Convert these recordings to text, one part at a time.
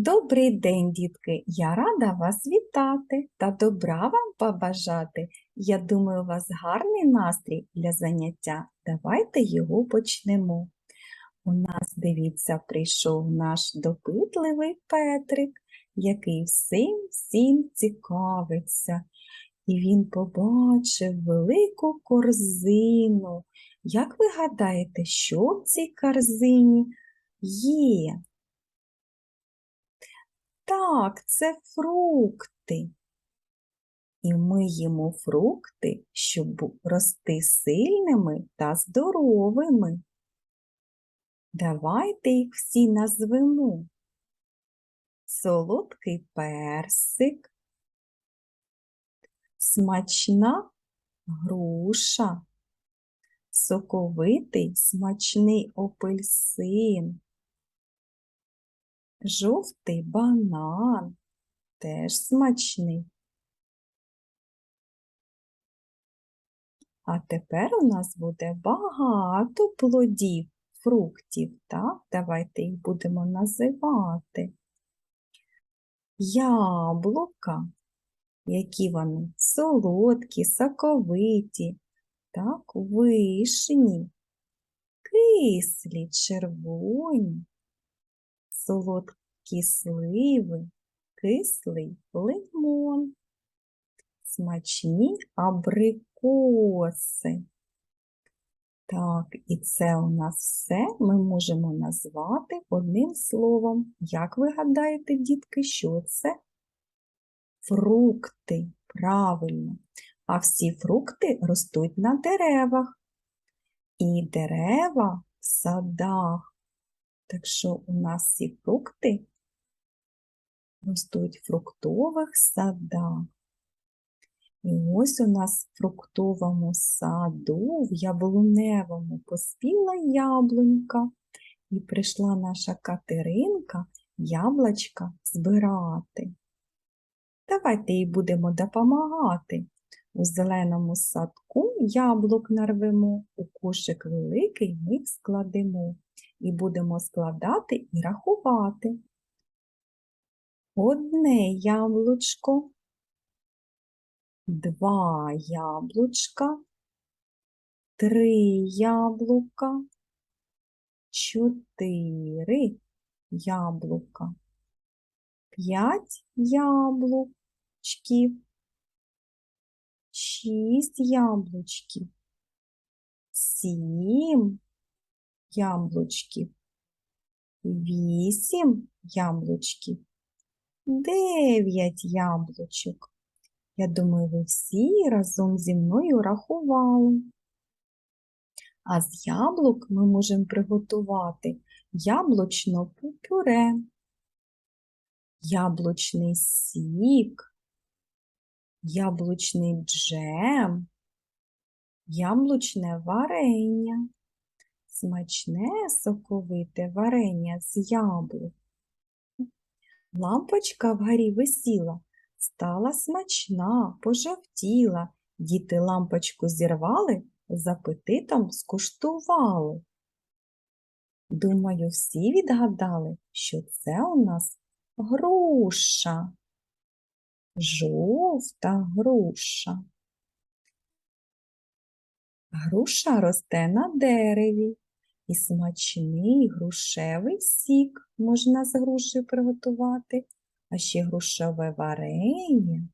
Добрий день, дітки! Я рада вас вітати та добра вам побажати. Я думаю, у вас гарний настрій для заняття. Давайте його почнемо. У нас, дивіться, прийшов наш допитливий Петрик, який всім всім цікавиться. І він побачив велику корзину. Як ви гадаєте, що в цій корзині є? Так, це фрукти. І ми їмо фрукти, щоб рости сильними та здоровими. Давайте їх всі назвемо. Солодкий персик, смачна груша, соковитий смачний апельсин, Жовтий банан теж смачний. А тепер у нас буде багато плодів, фруктів, так? Давайте їх будемо називати. Яблука, які вони солодкі, соковиті, так, вишні, кислі, червоні, солодкі сливи, кислий лимон, смачні абрикоси. Так, і це у нас все ми можемо назвати одним словом. Як ви гадаєте, дітки, що це? Фрукти, правильно. А всі фрукти ростуть на деревах. І дерева в садах. Так що у нас всі фрукти ростуть в фруктових садах. І ось у нас в фруктовому саду, в яблуневому поспіла яблунька, і прийшла наша Катеринка яблочка збирати. Давайте їй будемо допомагати. У зеленому садку яблук нарвемо, у кошик великий ми складемо і будемо складати і рахувати. Одне яблучко, два яблучка, три яблука, чотири яблука, п'ять яблучків, шість яблучків, сім яблучків, вісім яблучків, дев'ять яблучок. Я думаю, ви всі разом зі мною рахували. А з яблук ми можемо приготувати яблучне пюре, яблучний сік, яблучний джем, яблучне варення смачне соковите варення з яблук. Лампочка вгорі висіла, стала смачна, пожовтіла. Діти лампочку зірвали, з апетитом скуштували. Думаю, всі відгадали, що це у нас груша, жовта груша. Груша росте на дереві, і смачний грушевий сік можна з грушею приготувати, а ще грушеве варення,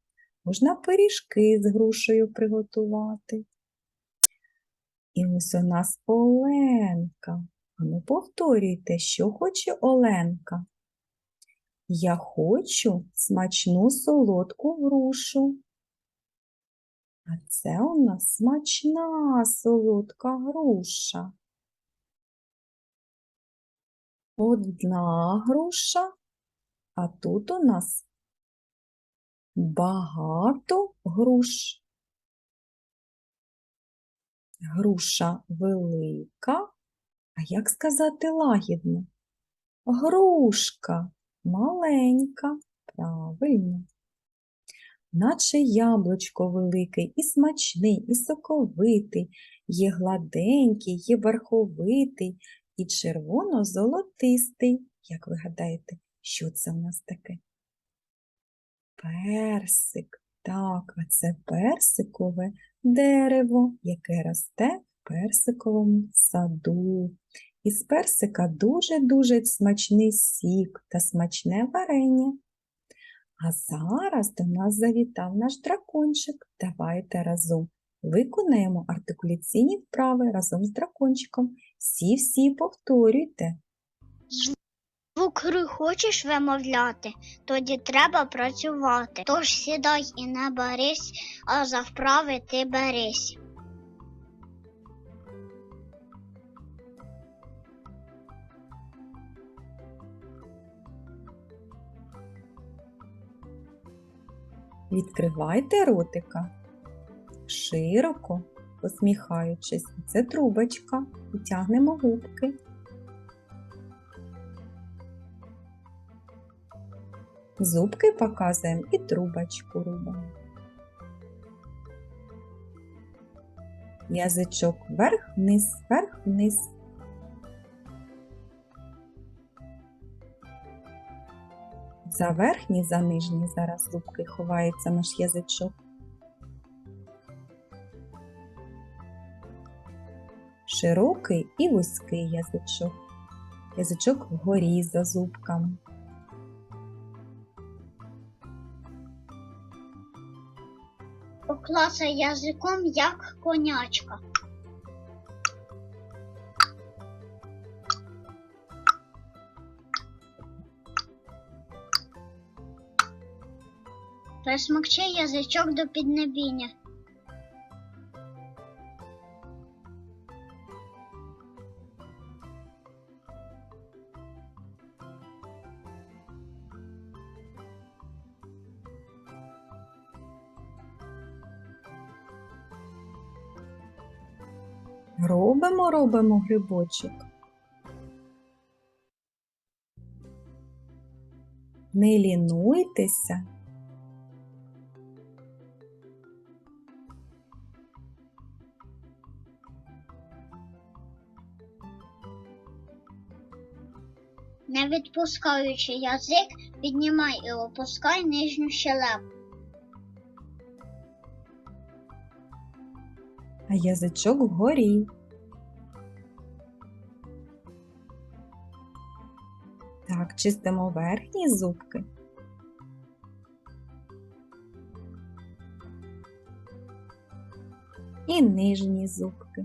можна пиріжки з грушею приготувати. І ось у нас Оленка. Ану, повторюйте, що хоче Оленка. Я хочу смачну солодку грушу. А це у нас смачна солодка груша. Одна груша, а тут у нас багато груш. Груша велика, а як сказати лагідно? Грушка маленька, правильно наче яблучко велике, і смачний, і соковитий, є гладенький, є верховитий і червоно-золотистий. Як ви гадаєте, Що це в нас таке? Персик. Так, а це персикове дерево, яке росте в персиковому саду. Із персика дуже-дуже смачний сік та смачне варення. А зараз до нас завітав наш дракончик. Давайте разом виконаємо артикуляційні вправи разом з дракончиком. Всі-всі повторюйте. Звук «р» хочеш вимовляти, тоді треба працювати. Тож сідай і не берись, а за вправи ти берись. Відкривайте ротика широко, посміхаючись. Це трубочка. І тягнемо губки. Зубки показуємо і трубочку робимо. Язичок вверх-вниз, вверх-вниз. За верхні, за нижні зараз зубки ховається наш язичок. Широкий і вузький язичок. Язичок вгорі за зубками. Поклацай язиком, як конячка. Присмокчи язичок до піднебіння. Робимо, робимо грибочок. Не лінуйтеся. Не відпускаючи язик, піднімай і опускай нижню щелепу. А язичок вгорі. Так, чистимо верхні зубки. І нижні зубки.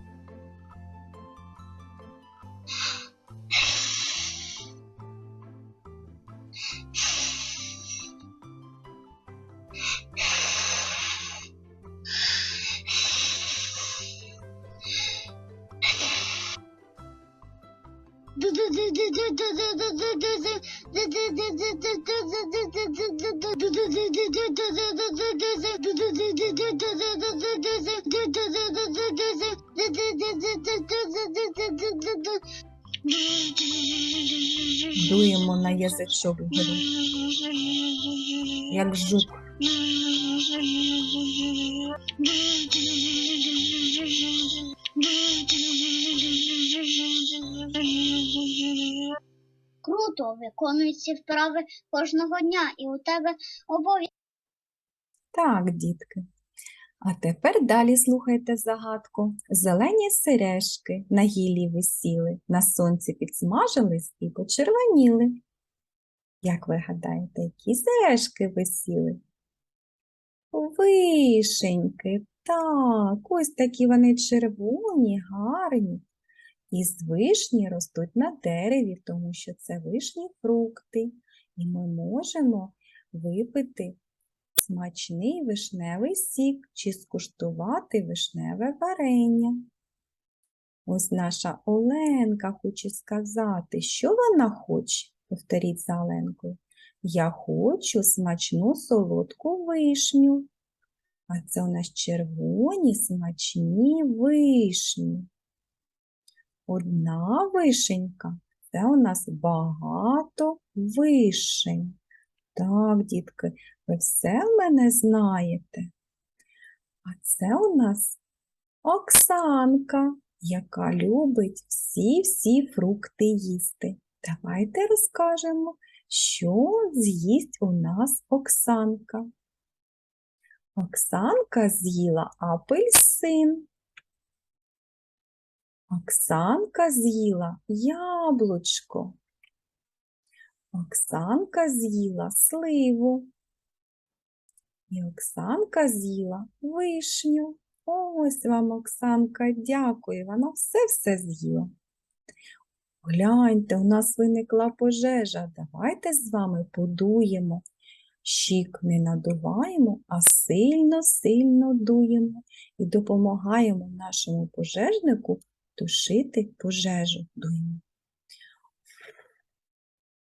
Дуємо на язичок як жук. Виконуй ці вправи кожного дня, і у тебе обов'язково. Так, дітки. А тепер далі слухайте загадку. Зелені сережки на гіллі висіли, на сонці підсмажились і почервоніли. Як ви гадаєте, які сережки висіли? Вишеньки, так, ось такі вони червоні, гарні. І з вишні ростуть на дереві, тому що це вишні фрукти. І ми можемо випити смачний вишневий сік чи скуштувати вишневе варення. Ось наша Оленка хоче сказати, що вона хоче. Повторіть за Оленкою. Я хочу смачну солодку вишню. А це у нас червоні смачні вишні. Одна вишенька це у нас багато вишень. Так, дітки, ви все в мене знаєте. А це у нас Оксанка, яка любить всі-всі фрукти їсти. Давайте розкажемо, що з'їсть у нас Оксанка. Оксанка з'їла апельсин. Оксанка з'їла яблучко. Оксанка з'їла сливу. І Оксанка з'їла вишню. Ось вам, Оксанка, дякую. Вона все-все з'їла. Гляньте, у нас виникла пожежа. Давайте з вами подуємо. Щік не надуваємо, а сильно-сильно дуємо і допомагаємо нашому пожежнику тушити пожежу. Дуємо.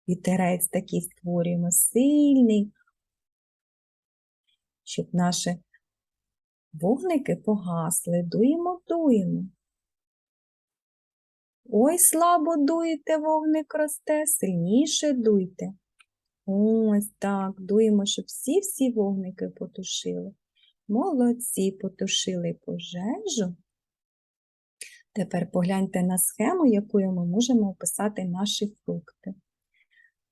Вітерець такий створюємо сильний, щоб наші вогники погасли. Дуємо, дуємо. Ой, слабо дуєте, вогник росте, сильніше дуйте. Ось так, дуємо, щоб всі-всі вогники потушили. Молодці, потушили пожежу. Тепер погляньте на схему, якою ми можемо описати наші фрукти.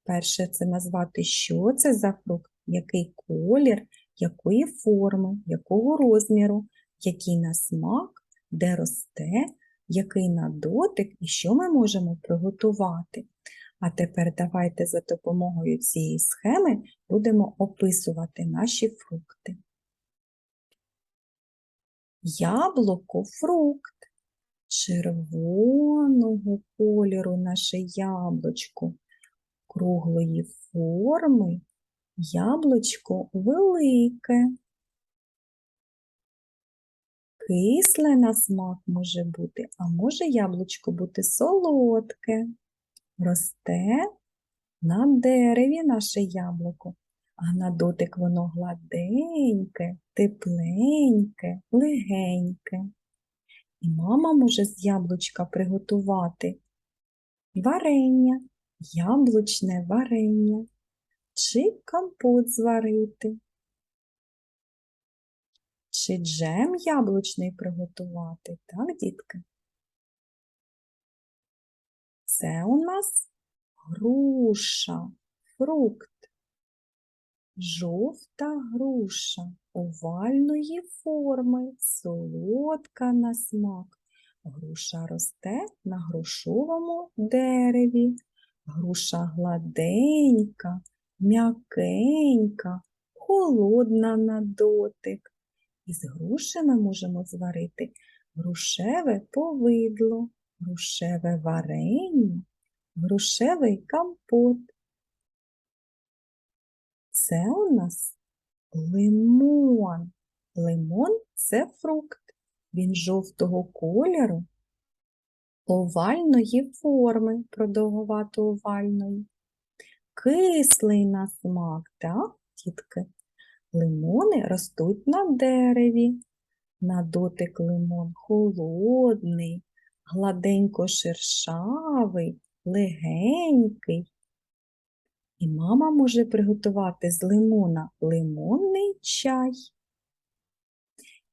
Перше це назвати, що це за фрукт, який колір, якої форми, якого розміру, який на смак, де росте, який на дотик і що ми можемо приготувати. А тепер давайте за допомогою цієї схеми будемо описувати наші фрукти. Яблуко фрукт. Червоного кольору наше яблучко, круглої форми, яблучко велике. Кисле на смак може бути, а може яблучко бути солодке. Росте на дереві наше яблуко, а на дотик воно гладеньке, тепленьке, легеньке. І мама може з яблучка приготувати варення, яблучне варення чи компот зварити, чи джем яблучний приготувати, так, дітки? Це у нас груша, фрукт, жовта груша овальної форми, солодка на смак. Груша росте на грушовому дереві. Груша гладенька, м'якенька, холодна на дотик. Із груші ми можемо зварити грушеве повидло, грушеве варення, грушевий компот. Це у нас лимон. Лимон це фрукт. Він жовтого кольору, овальної форми, продовгувато овальної. Кислий на смак, так, дітки? Лимони ростуть на дереві. На дотик лимон холодний, гладенько шершавий, легенький. І мама може приготувати з лимона лимонний чай.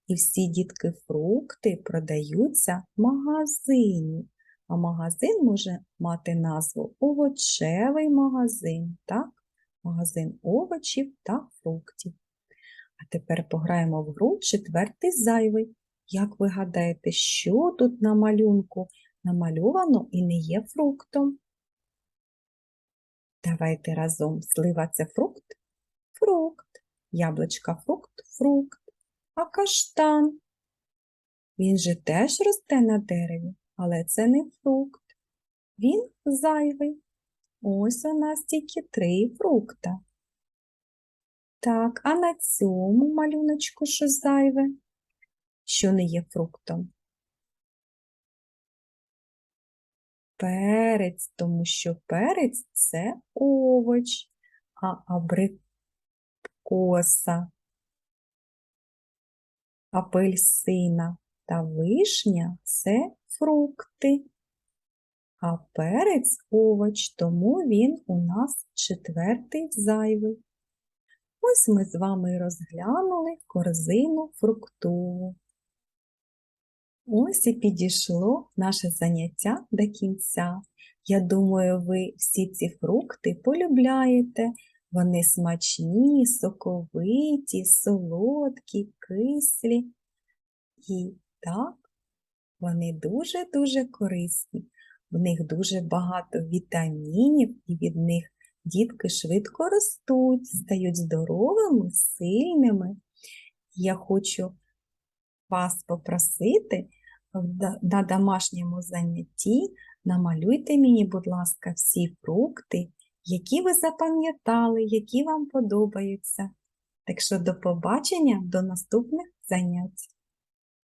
І всі дітки фрукти продаються в магазині. А магазин може мати назву овочевий магазин, так? Магазин овочів та фруктів. А тепер пограємо в гру четвертий зайвий. Як ви гадаєте, що тут на малюнку намальовано і не є фруктом? Давайте разом. Слива це фрукт? Фрукт. Яблучка фрукт? Фрукт. А каштан? Він же теж росте на дереві, але це не фрукт. Він зайвий. Ось у нас тільки три фрукта. Так, а на цьому малюночку що зайве? Що не є фруктом? Перець, тому що перець це овоч, а абрикоса Апельсина та вишня це фрукти, а перець овоч, тому він у нас четвертий зайвий. Ось ми з вами розглянули корзину фруктову. Ось і підійшло наше заняття до кінця. Я думаю, ви всі ці фрукти полюбляєте. Вони смачні, соковиті, солодкі, кислі. І так, вони дуже-дуже корисні. В них дуже багато вітамінів, і від них дітки швидко ростуть, стають здоровими, сильними. Я хочу вас попросити на домашньому занятті намалюйте мені, будь ласка, всі фрукти, які ви запам'ятали, які вам подобаються. Так що до побачення, до наступних занять.